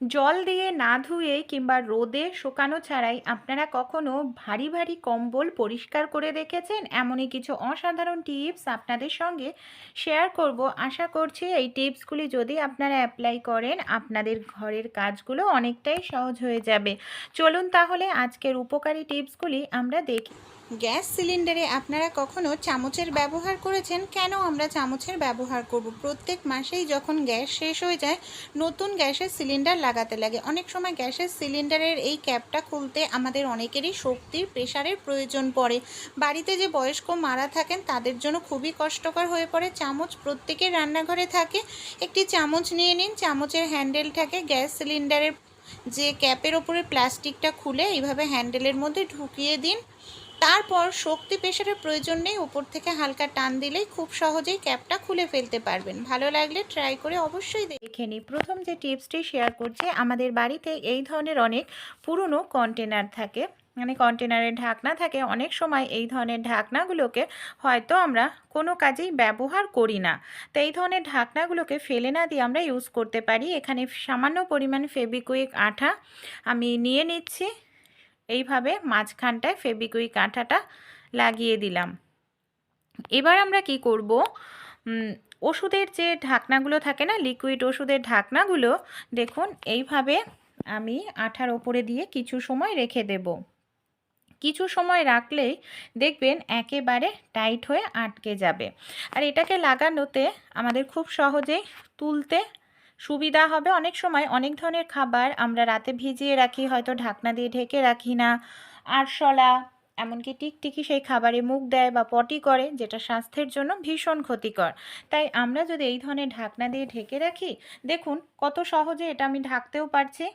জল দিয়ে না ধুয়ে কিংবা রোদে শুকানো ছাড়াই আপনারা কখনো ভারী ভারী কম্বল পরিষ্কার করে রেখেছেন এমনই কিছু অসাধারণ টিপস আপনাদের সঙ্গে শেয়ার করব। আশা করছি এই টিপসগুলি যদি আপনারা অ্যাপ্লাই করেন, আপনাদের ঘরের কাজগুলো অনেকটাই সহজ হয়ে যাবে। চলুন তাহলে আজকের উপকারী টিপসগুলি আমরা দেখি। গ্যাস সিলিন্ডারে আপনারা কখনো চামচের ব্যবহার করেছেন? কেন আমরা চামচের ব্যবহার করব? প্রত্যেক মাসেই যখন গ্যাস শেষ হয়ে যায়, নতুন গ্যাসের সিলিন্ডার লাগাতে লাগে। অনেক সময় গ্যাসের সিলিন্ডারের এই ক্যাপটা খুলতে আমাদের অনেকেরই শক্তির প্রেশারের প্রয়োজন পড়ে। বাড়িতে যে বয়স্ক মারা থাকেন, তাদের জন্য খুবই কষ্টকর হয়ে পড়ে। চামচ প্রত্যেকের রান্নাঘরে থাকে। একটি চামচ নিয়ে নিন, চামচের হ্যান্ডেলটাকে গ্যাস সিলিন্ডারের যে ক্যাপের ওপরে প্লাস্টিকটা খুলে এইভাবে হ্যান্ডেলের মধ্যে ঢুকিয়ে দিন। তারপর শক্তি প্রেশারের প্রয়োজন নেই, উপর থেকে হালকা টান দিলেই খুব সহজেই ক্যাপটা খুলে ফেলতে পারবেন। ভালো লাগলে ট্রাই করে অবশ্যই দেখে নিই প্রথম যে টিপসটি শেয়ার করছে, আমাদের বাড়িতে এই ধরনের অনেক পুরনো কন্টেনার থাকে। মানে কন্টেনারের ঢাকনা থাকে। অনেক সময় এই ধরনের ঢাকনাগুলোকে হয়তো আমরা কোনো কাজেই ব্যবহার করি না। তো এই ধরনের ঢাকনাগুলোকে ফেলে না দিয়ে আমরা ইউজ করতে পারি। এখানে সামান্য পরিমাণ ফেবিকুইক আঠা আমি নিয়ে নিচ্ছি। এইভাবে মাঝখানটায় ফেবিকুইক আঠাটা লাগিয়ে দিলাম। এবার আমরা কি করব? ওষুধের যে ঢাকনাগুলো থাকে না লিকুইড ওষুধের ঢাকনাগুলো, দেখুন, এইভাবে আমি আঠার ওপরে দিয়ে কিছু সময় রেখে দেব। কিছু সময় রাখলেই দেখবেন একেবারে টাইট হয়ে আটকে যাবে। আর এটাকে লাগানোতে আমাদের খুব সহজেই তুলতে সুবিধা হবে। অনেক সময় অনেক ধরনের খাবার আমরা রাতে ভিজিয়ে রাখি, হয়তো ঢাকনা দিয়ে ঢেকে রাখি না। আরশলা, এমনকি টিকটিকি সেই খাবারে মুখ দেয় বা পটি করে, যেটা স্বাস্থ্যের জন্য ভীষণ ক্ষতিকর। তাই আমরা যদি এই ধরনের ঢাকনা দিয়ে ঢেকে রাখি, দেখুন কত সহজে এটা আমি ঢাকতেও পারছি,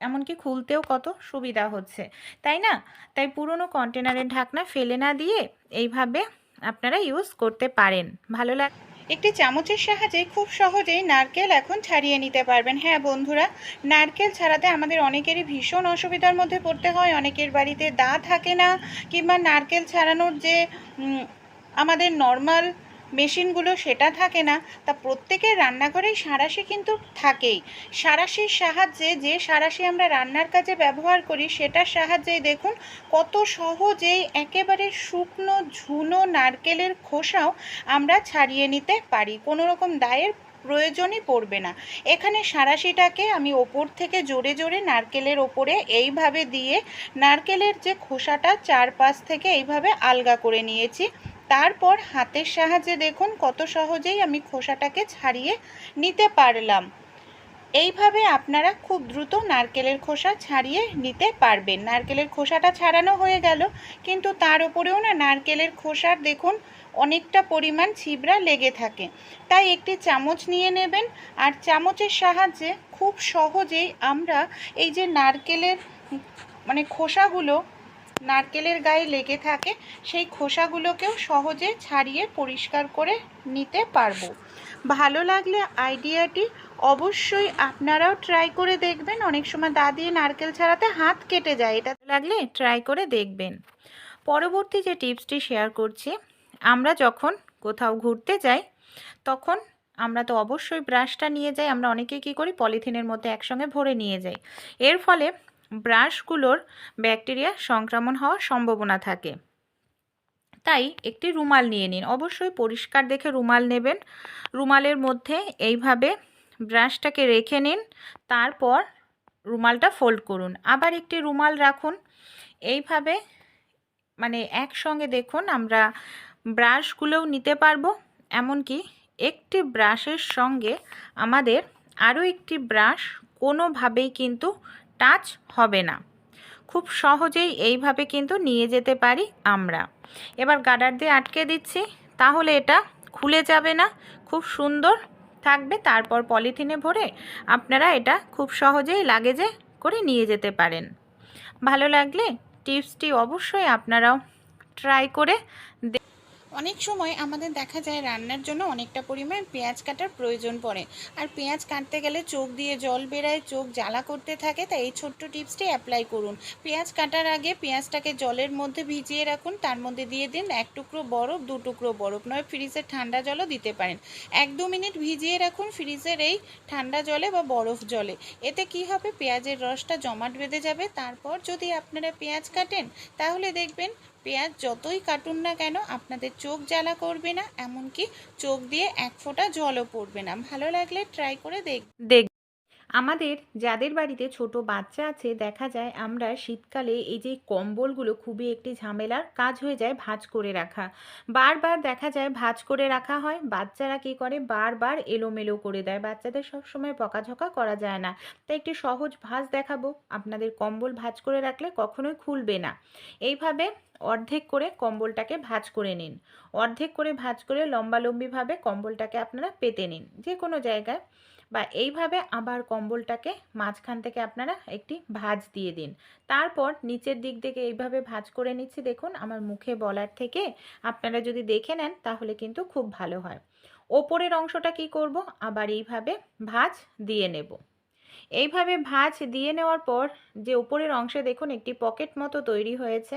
এমনকি খুলতেও কত সুবিধা হচ্ছে। তাই না? তাই পুরনো কন্টেনারের ঢাকনা ফেলে না দিয়ে এইভাবে আপনারা ইউজ করতে পারেন। ভালো লাগ একটি চামচের সাহায্যে খুব সহজেই নারকেল এখন ছাড়িয়ে নিতে পারবেন। হ্যাঁ বন্ধুরা, নারকেল ছাড়াতে আমাদের অনেকেরই ভীষণ অসুবিধার মধ্যে পড়তে হয়। অনেকের বাড়িতে দা থাকে না, কিংবা নারকেল ছাড়ানোর যে আমাদের নর্মাল মেশিনগুলো সেটা থাকে না, তা প্রত্যেকের রান্নাঘরেই সাঁড়াশি কিন্তু থাকেই। সাঁড়াশির সাহায্যে যে সাঁড়াশি আমরা রান্নার কাজে ব্যবহার করি, সেটার সাহায্যেই দেখুন কত সহজেই একেবারে শুকনো, ঝুনো নারকেলের খোসাও আমরা ছাড়িয়ে নিতে পারি। কোনো রকম দায়ের প্রয়োজনই পড়বে না। এখানে সাঁড়াশিটাকে আমি ওপর থেকে জোরে জোরে নারকেলের ওপরে এইভাবে দিয়ে, নারকেলের যে খোসাটা চারপাশ থেকে এইভাবে আলগা করে নিয়েছি। তারপর হাতের সাহায্যে দেখুন কত সহজেই আমি খোসাটাকে ছাড়িয়ে নিতে পারলাম। এইভাবে আপনারা খুব দ্রুত নারকেলের খোসা ছাড়িয়ে নিতে পারবেন। নারকেলের খোসাটা ছাড়ানো হয়ে গেল, কিন্তু তার উপরেও না নারকেলের খোসার দেখুন অনেকটা পরিমাণ ছিবড়া লেগে থাকে। তাই একটি চামচ নিয়ে নেবেন আর চামচের সাহায্যে খুব সহজেই আমরা এই যে নারকেলের মানে খোসাগুলো নারকেলের গায়ে লেগে থাকে, সেই খোসাগুলোকেও সহজে ছাড়িয়ে পরিষ্কার করে নিতে পারব। ভালো লাগলে আইডিয়াটি অবশ্যই আপনারাও ট্রাই করে দেখবেন। অনেক সময় দা দিয়ে নারকেল ছাড়াতে হাত কেটে যায়, এটা লাগলে ট্রাই করে দেখবেন। পরবর্তী যে টিপসটি শেয়ার করছি, আমরা যখন কোথাও ঘুরতে যাই, তখন আমরা তো অবশ্যই ব্রাশটা নিয়ে যাই, আমরা অনেকে কী করি, পলিথিনের মধ্যে একসঙ্গে ভরে নিয়ে যাই। এর ফলে ব্রাশগুলোর ব্যাকটেরিয়া সংক্রমণ হওয়ার সম্ভাবনা থাকে। তাই একটি রুমাল নিয়ে নিন। অবশ্যই পরিষ্কার দেখে রুমাল নেবেন। রুমালের মধ্যে এইভাবে ব্রাশটাকে রেখে নিন। তারপর রুমালটা ফোল্ড করুন। আবার একটি রুমাল রাখুন। এইভাবে মানে একসঙ্গে দেখুন আমরা ব্রাশগুলোও নিতে পারব। এমনকি একটি ব্রাশের সঙ্গে আমাদের আরও একটি ব্রাশ কোনোভাবেই কিন্তু টাচ হবে না। খুব সহজেই এইভাবে কিন্তু নিয়ে যেতে পারি আমরা। এবার গার্ডার দিয়ে আটকে দিচ্ছি, তাহলে এটা খুলে যাবে না, খুব সুন্দর থাকবে। তারপর পলিথিনে ভরে আপনারা এটা খুব সহজেই লাগেজে করে নিয়ে যেতে পারেন। ভালো লাগলে টিপসটি অবশ্যই আপনারাও ট্রাই করে অনেক সময় আমাদের দেখা যায় রান্নার জন্য অনেকটা পরিমাণ পেঁয়াজ কাটার প্রয়োজন পড়ে। আর পেঁয়াজ কাটতে গেলে চোখ দিয়ে জল বেরায়, চোখ জ্বালা করতে থাকে, তাই এই ছোট্ট টিপসটি অ্যাপ্লাই করুন। পেঁয়াজ কাটার আগে পেঁয়াজটাকে জলের মধ্যে ভিজিয়ে রাখুন, তার মধ্যে দিয়ে দিন এক টুকরো বরফ, দু টুকরো বরফ, নয় ফ্রিজের ঠান্ডা জলও দিতে পারেন। এক দু মিনিট ভিজিয়ে রাখুন ফ্রিজের এই ঠান্ডা জলে বা বরফ জলে। এতে কি হবে? পেঁয়াজের রসটা জমাট বেঁধে যাবে। তারপর যদি আপনারা পেঁয়াজ কাটেন, তাহলে দেখবেন পেঁয়াজ যতই কাটুন না কেন আপনাদের চোখ জ্বালা করবে না, এমনকি চোখ দিয়ে এক ফোঁটা জলও পড়বে না। ভালো লাগলে ট্রাই করে দেখ দেখ। আমাদের, যাদের বাড়িতে ছোট বাচ্চা আছে, দেখা যায় আমরা শীতকালে এই যে কম্বলগুলো খুবই একটি ঝামেলার কাজ হয়ে যায় ভাঁজ করে রাখা। বারবার দেখা যায় ভাঁজ করে রাখা হয়, বাচ্চারা কী করে? বারবার এলোমেলো করে দেয়। বাচ্চাদের সবসময় পকাঝকা করা যায় না। তাই একটি সহজ ভাঁজ দেখাবো। আপনাদের কম্বল ভাঁজ করে রাখলে কখনোই খুলবে না। এইভাবে অর্ধেক করে কম্বলটাকে ভাঁজ করে নিন। অর্ধেক করে ভাঁজ করে লম্বালম্বিভাবে কম্বলটাকে আপনারা পেতে নিন। যে কোনো জায়গায় বা এইভাবে আবার কম্বলটাকে মাঝখান থেকে আপনারা একটি ভাঁজ দিয়ে দিন। তারপর নিচের দিক থেকে এইভাবে ভাঁজ করে নিচ্ছি। দেখুন, আমার মুখে বলার থেকে আপনারা যদি দেখে নেন, তাহলে কিন্তু খুব ভালো হয়। ওপরের অংশটা কি করব? আবার এইভাবে ভাঁজ দিয়ে নেব। এইভাবে ভাঁজ দিয়ে নেওয়ার পর যে উপরের অংশে দেখুন, একটি পকেট মতো তৈরি হয়েছে।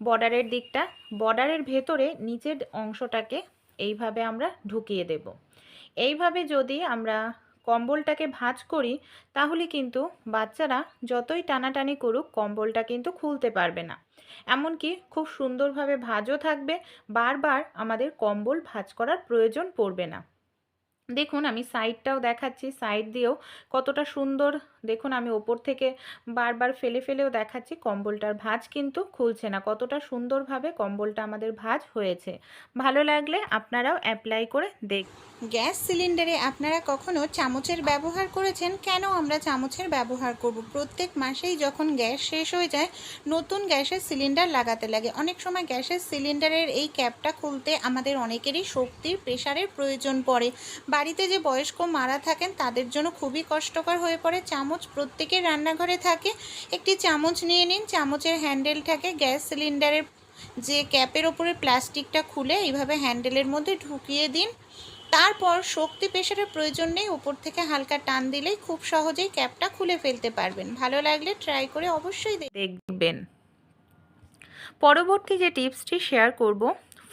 বর্ডারের দিকটা। বর্ডারের ভেতরে নিচের অংশটাকে এইভাবে আমরা ঢুকিয়ে দেব। এইভাবে যদি আমরা কম্বলটাকে ভাঁজ করি, তাহলে কিন্তু বাচ্চারা যতই টানাটানি করুক, কম্বলটা কিন্তু খুলতে পারবে না। এমনকি খুব সুন্দরভাবে ভাঁজও থাকবে। বারবার আমাদের কম্বল ভাঁজ করার প্রয়োজন পড়বে না। দেখুন, আমি সাইডটাও দেখাচ্ছি সাইড দিয়েও কতটা সুন্দর। দেখুন, আমি ওপর থেকে বারবার ফেলে ফেলেও দেখাচ্ছি কম্বলটার ভাঁজ কিন্তু খুলছে না। কতটা সুন্দরভাবে কম্বলটা আমাদের ভাঁজ হয়েছে। ভালো লাগলে আপনারাও অ্যাপ্লাই করে দেখ, গ্যাস সিলিন্ডারে আপনারা কখনো চামচের ব্যবহার করেছেন? কেন আমরা চামচের ব্যবহার করব? প্রত্যেক মাসেই যখন গ্যাস শেষ হয়ে যায়, নতুন গ্যাসের সিলিন্ডার লাগাতে লাগে। অনেক সময় গ্যাসের সিলিন্ডারের এই ক্যাপটা খুলতে আমাদের অনেকেরই শক্তির প্রেশারের প্রয়োজন পড়ে। বাড়িতে যে বয়স্ক মারা থাকেন, তাদের জন্য খুবই কষ্টকর হয়ে পড়ে। চামচ প্রত্যেকের রান্নাঘরে থাকে। একটি চামচ নিয়ে নিন। চামচের হ্যান্ডেলটাকে গ্যাস সিলিন্ডারের। যে ক্যাপের ওপরে প্লাস্টিকটা খুলে এইভাবে হ্যান্ডেলের মধ্যে ঢুকিয়ে দিন। তারপর শক্তি প্রেশারের প্রয়োজন নেই। উপর থেকে হালকা টান দিলেই খুব সহজেই ক্যাপটা খুলে ফেলতে পারবেন। ভালো লাগলে ট্রাই করে অবশ্যই দেখবেন। পরবর্তী যে টিপসটি শেয়ার করব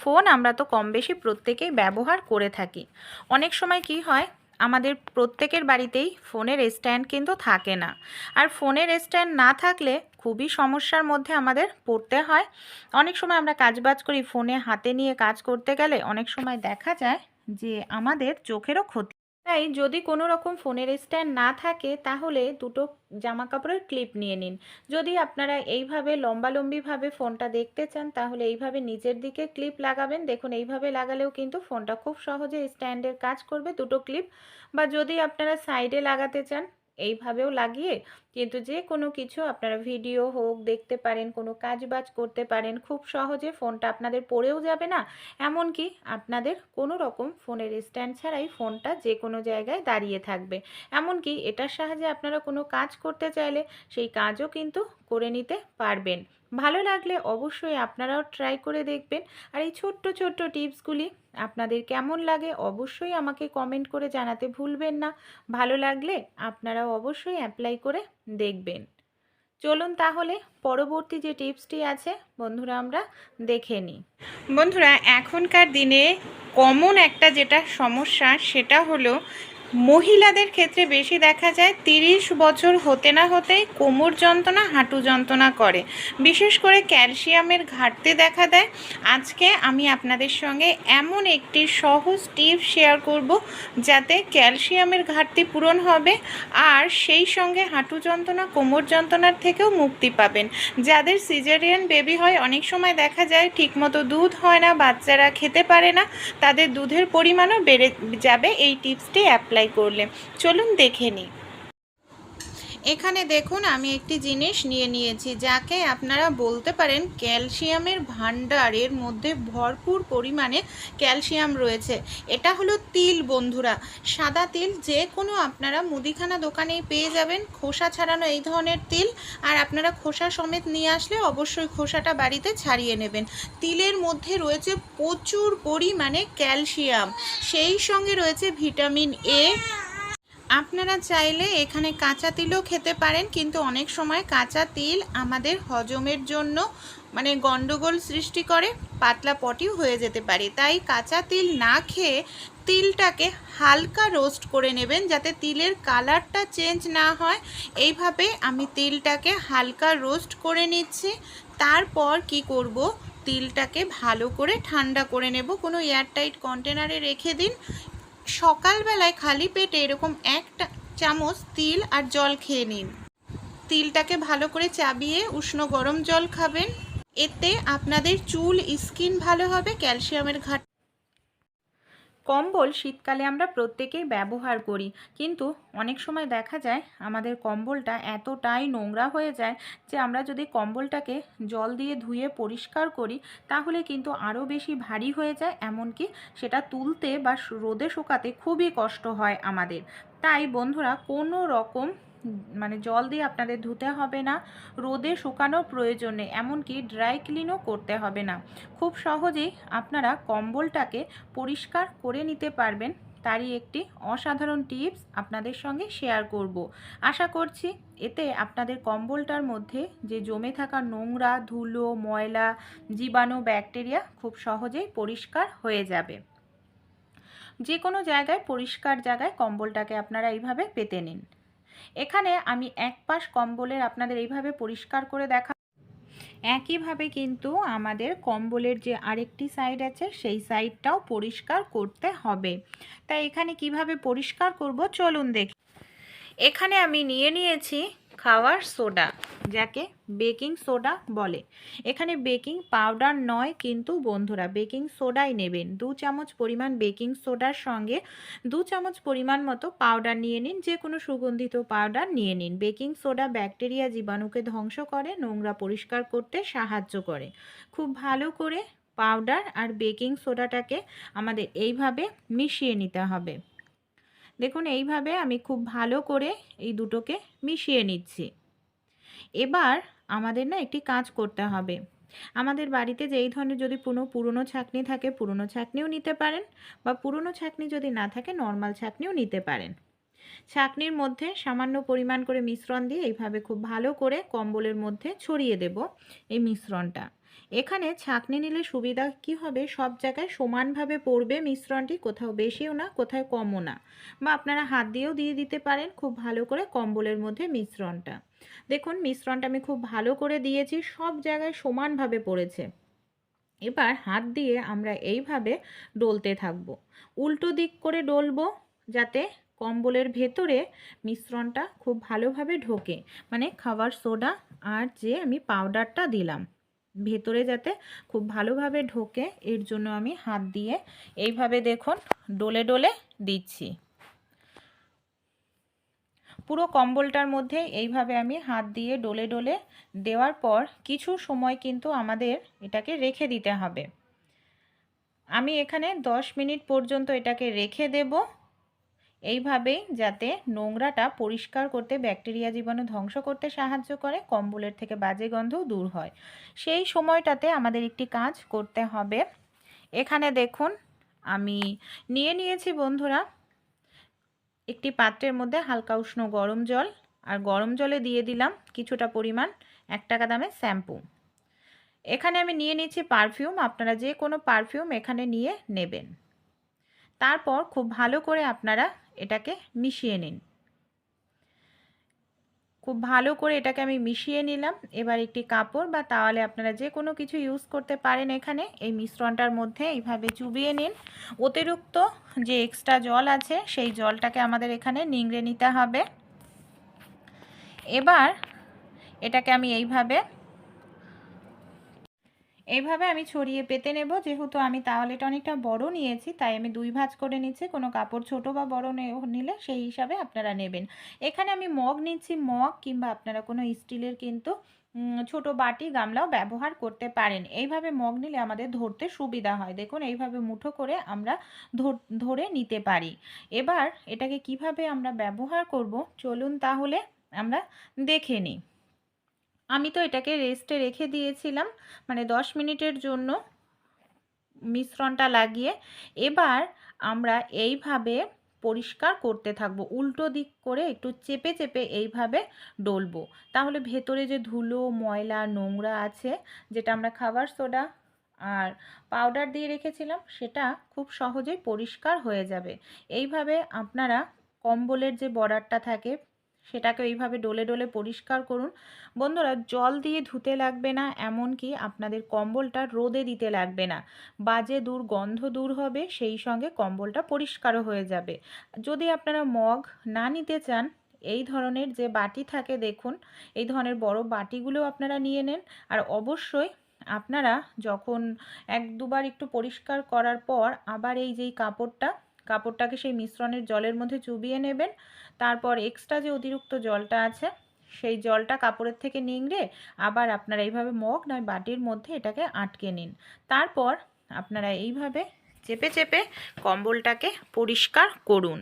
ফোন আমরা তো কম বেশি প্রত্যেকেই ব্যবহার করে থাকি। অনেক সময় কি হয়, আমাদের প্রত্যেকের বাড়িতেই ফোনের স্ট্যান্ড কিন্তু থাকে না। আর ফোনের স্ট্যান্ড না থাকলে খুবই সমস্যার মধ্যে আমাদের পড়তে হয়। অনেক সময় আমরা কাজবাজ করি, ফোনে হাতে নিয়ে কাজ করতে গেলে অনেক সময় দেখা যায় যে আমাদের চোখেরও ক্ষতি তাই যদি কোনো রকম ফোনের স্ট্যান্ড না থাকে, তাহলে দুটো জামা কাপড়ের ক্লিপ নিয়ে নিন। যদি আপনারা এইভাবে লম্বালম্বিভাবে ফোনটা দেখতে চান, তাহলে এইভাবে নিজের দিকে ক্লিপ লাগাবেন। দেখুন, এইভাবে লাগালেও কিন্তু ফোনটা খুব সহজে স্ট্যান্ডের কাজ করবে দুটো ক্লিপ। বা যদি আপনারা সাইডে লাগাতে চান এইভাবেও লাগিয়ে কিন্তু যে কোনো কিছু আপনারা ভিডিও হোক, দেখতে পারেন, কোনো কাজ বাজ করতে পারেন, খুব সহজে ফোনটা আপনাদের পড়েও যাবে না। এমনকি আপনাদের কোনো রকম ফোনের স্ট্যান্ড ছাড়াই ফোনটা যে কোনো জায়গায় দাঁড়িয়ে থাকবে। এমনকি এটার সাহায্যে আপনারা কোনো কাজ করতে চাইলে সেই কাজও কিন্তু করে নিতে পারবেন। ভালো লাগলে অবশ্যই আপনারাও ট্রাই করে দেখবেন। আর এই ছোট্ট ছোট্ট টিপসগুলি আপনাদের কেমন লাগে অবশ্যই আমাকে কমেন্ট করে জানাতে ভুলবেন না। ভালো লাগলে আপনারাও অবশ্যই অ্যাপ্লাই করে দেখবেন। চলুন তাহলে পরবর্তী যে টিপসটি আছে, বন্ধুরা আমরা দেখে নিই। বন্ধুরা, এখনকার দিনে কমন একটা যেটা সমস্যা সেটা হলো মহিলাদের ক্ষেত্রে বেশি দেখা যায়, তিরিশ বছর হতে না হতেই কোমর যন্ত্রণা, হাঁটু যন্ত্রণা করে। বিশেষ করে ক্যালসিয়ামের ঘাটতি দেখা দেয়। আজকে আমি আপনাদের সঙ্গে এমন একটি সহজ টিপ শেয়ার করব যাতে ক্যালসিয়ামের ঘাটতি পূরণ হবে আর সেই সঙ্গে হাঁটু যন্ত্রণা, কোমর যন্ত্রণার থেকেও মুক্তি পাবেন। যাদের সিজারিয়ান বেবি হয়, অনেক সময় দেখা যায় ঠিকমতো দুধ হয় না, বাচ্চারা খেতে পারে না, তাদের দুধের পরিমাণও বেড়ে যাবে। এই টিপসটি অ্যাপ্লাই করলে। চলুন দেখে নিই। এখানে দেখুন, আমি একটি জিনিস নিয়ে নিয়েছি, যাকে আপনারা বলতে পারেন ক্যালসিয়ামের ভাণ্ডার। এর মধ্যে ভরপুর পরিমাণে ক্যালসিয়াম রয়েছে। এটা হলো তিল, বন্ধুরা। সাদা তিল যে কোনো আপনারা মুদিখানা দোকানেই পেয়ে যাবেন। খোসা ছাড়ানো এই ধরনের তিল। আর আপনারা খোসা সমেত নিয়ে আসলে অবশ্যই খোসাটা বাড়িতে ছাড়িয়ে নেবেন। তিলের মধ্যে রয়েছে প্রচুর পরিমাণে ক্যালসিয়াম। সেই সঙ্গে রয়েছে ভিটামিন এ আপনারা চাইলে এখানে কাঁচা তিলও খেতে পারেন, কিন্তু অনেক সময় কাঁচা তিল আমাদের হজমের জন্য মানে গন্ডগোল সৃষ্টি করে, পাতলা পটিও হয়ে যেতে পারে। তাই কাঁচা তিল না খেয়ে তিলটাকে হালকা রোস্ট করে নেবেন যাতে তিলের কালারটা চেঞ্জ না হয়। এইভাবে আমি তিলটাকে হালকা রোস্ট করে নিচ্ছি। তারপর কি করব? তিলটাকে ভালো করে ঠান্ডা করে নেব। কোনো এয়ারটাইট কন্টেনারে রেখে দিন। সকালবেলায় খালি পেটে এরকম একটা চামচ তিল আর জল খেয়ে নিন। তিলটাকে ভালো করে চাবিয়ে উষ্ণ গরম জল খাবেন। এতে আপনাদের চুল, স্কিন ভালো হবে, ক্যালসিয়ামের ঘাট কম্বল শীতকালে আমরা প্রত্যেকেই ব্যবহার করি। কিন্তু অনেক সময় দেখা যায় আমাদের কম্বলটা এতটাই নোংরা হয়ে যায় যে আমরা যদি কম্বলটাকে জল দিয়ে ধুয়ে পরিষ্কার করি, তাহলে কিন্তু আরও বেশি ভারী হয়ে যায়। এমনকি সেটা তুলতে বা রোদে শুকাতে খুবই কষ্ট হয় আমাদের। তাই বন্ধুরা, কোনো রকম মানে জল দিয়ে আপনাদের ধুতে হবে না, রোদে শুকানোর প্রয়োজন এমনকি ড্রাই ক্লিনও করতে হবে না। খুব সহজেই আপনারা কম্বলটাকে পরিষ্কার করে নিতে পারবেন। তারই একটি অসাধারণ টিপস আপনাদের সঙ্গে শেয়ার করব। আশা করছি এতে আপনাদের কম্বলটার মধ্যে যে জমে থাকা নোংরা, ধুলো, ময়লা, জীবাণু ব্যাকটেরিয়া খুব সহজেই পরিষ্কার হয়ে যাবে। যে কোনো জায়গায় পরিষ্কার জায়গায় কম্বলটাকে আপনারা এইভাবে পেতে নিন। এখানে আমি এক পাশ কম্বলের আপনাদের এইভাবে পরিষ্কার করে দেখা একইভাবে কিন্তু আমাদের কম্বলের যে আরেকটি সাইড আছে, সেই সাইডটাও পরিষ্কার করতে হবে। তাই এখানে কীভাবে পরিষ্কার করব চলুন দেখি। এখানে আমি নিয়ে নিয়েছি খাওয়ার সোডা, যাকে বেকিং সোডা বলে। এখানে বেকিং পাউডার নয় কিন্তু বন্ধুরা, বেকিং সোডাই নেবেন। দু চামচ পরিমাণ বেকিং সোডার সঙ্গে দু চামচ পরিমাণ মতো পাউডার নিয়ে নিন যে কোনো সুগন্ধিত পাউডার নিয়ে নিন। বেকিং সোডা ব্যাকটেরিয়া জীবাণুকে ধ্বংস করে, নোংরা পরিষ্কার করতে সাহায্য করে। খুব ভালো করে পাউডার আর বেকিং সোডাটাকে আমাদের এইভাবে মিশিয়ে নিতে হবে। দেখুন, এইভাবে আমি খুব ভালো করে এই দুটোকে মিশিয়ে নিচ্ছি। এবার আমাদের না একটি কাজ করতে হবে। আমাদের বাড়িতে যেই ধরনের যদি কোনো পুরনো ছাকনি থাকে, পুরনো ছাকনিও নিতে পারেন বা পুরনো ছাকনি যদি না থাকে, নর্মাল ছাকনিও নিতে পারেন। ছাকনির মধ্যে সামান্য পরিমাণ করে মিশ্রণ দিয়ে এইভাবে খুব ভালো করে কম্বলের মধ্যে ছড়িয়ে দেব এই মিশ্রণটা। এখানে ছাঁকনি নিলে সুবিধা কি হবে? সব জায়গায় সমানভাবে পড়বে মিশ্রণটি, কোথাও বেশিও না, কোথাও কমও না। বা আপনারা হাত দিয়েও দিয়ে দিতে পারেন খুব ভালো করে কম্বলের মধ্যে মিশ্রণটা। দেখুন, মিশ্রণটা আমি খুব ভালো করে দিয়েছি, সব জায়গায় সমানভাবে পড়েছে। এবার হাত দিয়ে আমরা এইভাবে ডলতে থাকব। উল্টো দিক করে ডলবো যাতে কম্বলের ভেতরে মিশ্রণটা খুব ভালোভাবে ঢোকে। মানে খাবার সোডা আর যে আমি পাউডারটা দিলাম। ভেতরে যাতে খুব ভালোভাবে ঢোকে, এর জন্য আমি হাত দিয়ে এইভাবে দেখুন ডোলে ডোলে দিচ্ছি। পুরো কম্বলটার মধ্যে এইভাবে আমি হাত দিয়ে ডোলে ডোলে দেওয়ার পর কিছু সময় কিন্তু আমাদের এটাকে রেখে দিতে হবে। আমি এখানে দশ মিনিট পর্যন্ত এটাকে রেখে দেবো। এইভাবেই যাতে নোংরাটা পরিষ্কার করতে ব্যাকটেরিয়া জীবাণু ধ্বংস করতে সাহায্য করে, কম্বলের থেকে বাজে গন্ধও দূর হয়। সেই সময়টাতে আমাদের একটি কাজ করতে হবে। এখানে দেখুন, আমি নিয়ে নিয়েছি বন্ধুরা, একটি পাত্রের মধ্যে হালকা উষ্ণ গরম জল, আর গরম জলে দিয়ে দিলাম কিছুটা পরিমাণ এক টাকা দামের শ্যাম্পু। এখানে আমি নিয়ে নিচ্ছি পারফিউম, আপনারা যে কোনো পারফিউম এখানে নিয়ে নেবেন। তারপর খুব ভালো করে আপনারা এটাকে মিশিয়ে নিন। খুব ভালো করে এটাকে আমি মিশিয়ে নিলাম। এবার একটি কাপড় বা তাওয়ালে আপনারা যে কোনো কিছু ইউজ করতে পারেন এখানে। এই মিশ্রণটার মধ্যে এইভাবে চুবিয়ে নিন। অতিরিক্ত যে এক্সট্রা জল আছে, সেই জলটাকে আমাদের এখানে নিংড়ে নিতে হবে। এবার এটাকে আমি এইভাবে এইভাবে আমি ছড়িয়ে পেতে নেব। যেহেতু আমি তাওয়ালেটা অনেকটা বড় নিয়েছি, তাই আমি দুই ভাঁজ করে নিচ্ছি। কোনো কাপড় ছোট বা বড় নিলে সেই হিসাবে আপনারা নেবেন। এখানে আমি মগ নিচ্ছি, মগ কিংবা আপনারা কোনো স্টিলের কিন্তু ছোট বাটি, গামলাও ব্যবহার করতে পারেন। এইভাবে মগ নিলে আমাদের ধরতে সুবিধা হয়। দেখুন, এইভাবে মুঠো করে আমরা ধরে নিতে পারি। এবার এটাকে কীভাবে আমরা ব্যবহার করব? চলুন তাহলে আমরা দেখে নিই। আমি তো এটাকে রেস্টে রেখে দিয়েছিলাম মানে দশ মিনিটের জন্য মিশ্রণটা লাগিয়ে। এবার আমরা এইভাবে পরিষ্কার করতে থাকব, উল্টো দিক করে একটু চেপে চেপে এইভাবে ডলবো। তাহলে ভেতরে যে ধুলো, ময়লা, নোংরা আছে, যেটা আমরা খাবার সোডা আর পাউডার দিয়ে রেখেছিলাম, সেটা খুব সহজেই পরিষ্কার হয়ে যাবে। এইভাবে আপনারা কম্বলের যে বর্ডারটা থাকে সেটাকে এইভাবে ডলে ডলে পরিষ্কার করুন। বন্ধুরা, জল দিয়ে ধুতে লাগবে না, এমনকি আপনাদের কম্বলটা রোদে দিতে লাগবে না। বাজে দূর, গন্ধ দূর হবে, সেই সঙ্গে কম্বলটা পরিষ্কারও হয়ে যাবে। যদি আপনারা মগ না নিতে চান, এই ধরনের যে বাটি থাকে, দেখুন, এই ধরনের বড় বাটিগুলো আপনারা নিয়ে নেন। আর অবশ্যই আপনারা যখন এক দুবার একটু পরিষ্কার করার পর আবার এই যেই কাপড়টা কাপড়টাকে সেই মিশ্রণের জলের মধ্যে চুবিয়ে নেবেন। তারপর এক্সট্রা যে অতিরিক্ত জলটা আছে, সেই জলটা কাপড়ের থেকে নিংড়ে আবার আপনারা এইভাবে মগ নয়, বাটির মধ্যে এটাকে আটকে নিন। তারপর আপনারা এইভাবে চেপে চেপে কম্বলটাকে পরিষ্কার করুন।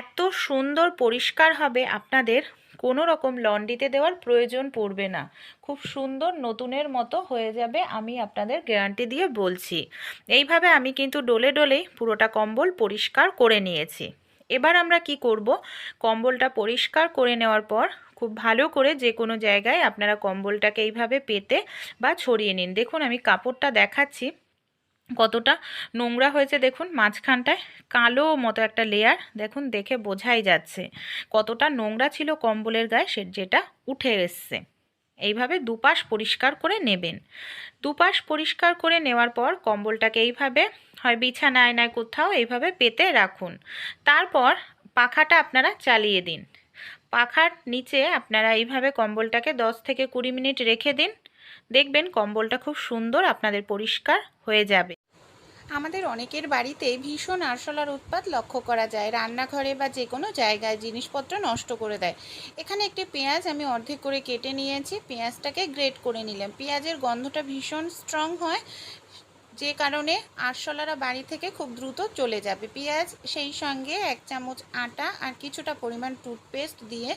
এত সুন্দর পরিষ্কার হবে আপনাদের কোনো রকম লন্ড্রিতে দেওয়ার প্রয়োজন পড়বে না। খুব সুন্দর নতুনের মতো হয়ে যাবে আমি আপনাদের গ্যারান্টি দিয়ে বলছি। এইভাবে আমি কিন্তু ডলে ডলেই পুরোটা কম্বল পরিষ্কার করে নিয়েছি। এবার আমরা কি করব? কম্বলটা পরিষ্কার করে নেওয়ার পর খুব ভালো করে যে কোনো জায়গায় আপনারা কম্বলটাকে এইভাবে পেতে বা ছড়িয়ে নিন। দেখুন আমি কাপড়টা দেখাচ্ছি। কতটা নোংরা হয়েছে দেখুন মাঝখানটায়। কালো মতো একটা লেয়ার দেখুন দেখে বোঝাই যাচ্ছে কতটা নোংরা ছিল কম্বলের গায়ে সে, যেটা উঠে এসছে। এইভাবে দুপাশ পরিষ্কার করে নেবেন। দুপাশ পরিষ্কার করে নেওয়ার পর কম্বলটাকে এইভাবে, হয় বিছানায় নাই কোথাও, এইভাবে পেতে রাখুন। তারপর পাখাটা আপনারা চালিয়ে দিন। পাখার নিচে আপনারা এইভাবে কম্বলটাকে দশ থেকে কুড়ি মিনিট রেখে দিন। দেখবেন কম্বলটা খুব সুন্দর আপনাদের পরিষ্কার হয়ে যাবে। আমাদের অনেকের বাড়িতে ভীষণ আরশোলার উৎপাত লক্ষ্য করা যায়। রান্নাঘরে বা যে কোনো জায়গায় জিনিসপত্র নষ্ট করে দেয়। এখানে একটি পেঁয়াজ আমি অর্ধেক করে কেটে নিয়েছি। পেঁয়াজটাকে গ্রেট করে নিলাম। পেঁয়াজের গন্ধটা ভীষণ স্ট্রং হয়। যে কারণে আরশোলারা বাড়ি থেকে খুব দ্রুত চলে যাবে। পেঁয়াজ, সেই সঙ্গে এক চামচ আটা আর কিছুটা পরিমাণ টুথপেস্ট দিয়ে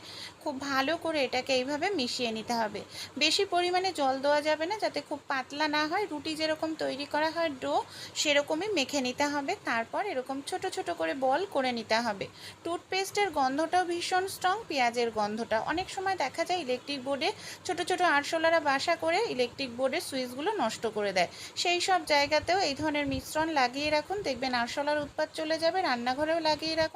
খুব ভালো করে এটাকে এইভাবে মিশিয়ে নিতে হবে। বেশি পরিমাণে জল দেওয়া যাবে না, যাতে খুব পাতলা না হয়। রুটি যেরকম তৈরি করা হয় ডো, সেরকমই মেখে নিতে হবে। তারপর এরকম ছোট ছোট করে বল করে নিতে হবে। টুথপেস্টের গন্ধটাও ভীষণ স্ট্রং পেঁয়াজের গন্ধটা। অনেক সময় দেখা যায় ইলেকট্রিক বোর্ডে ছোট ছোট আরশোলারা বাসা করে ইলেকট্রিক বোর্ডের সুইচগুলো নষ্ট করে দেয়। সেই সব জায়গাতেও এই ধরনের মিশ্রণ লাগিয়ে রাখুন। দেখবেন আরশোলার উৎপাত চলে যাবে রান্নাঘরেও লাগিয়ে রাখুন।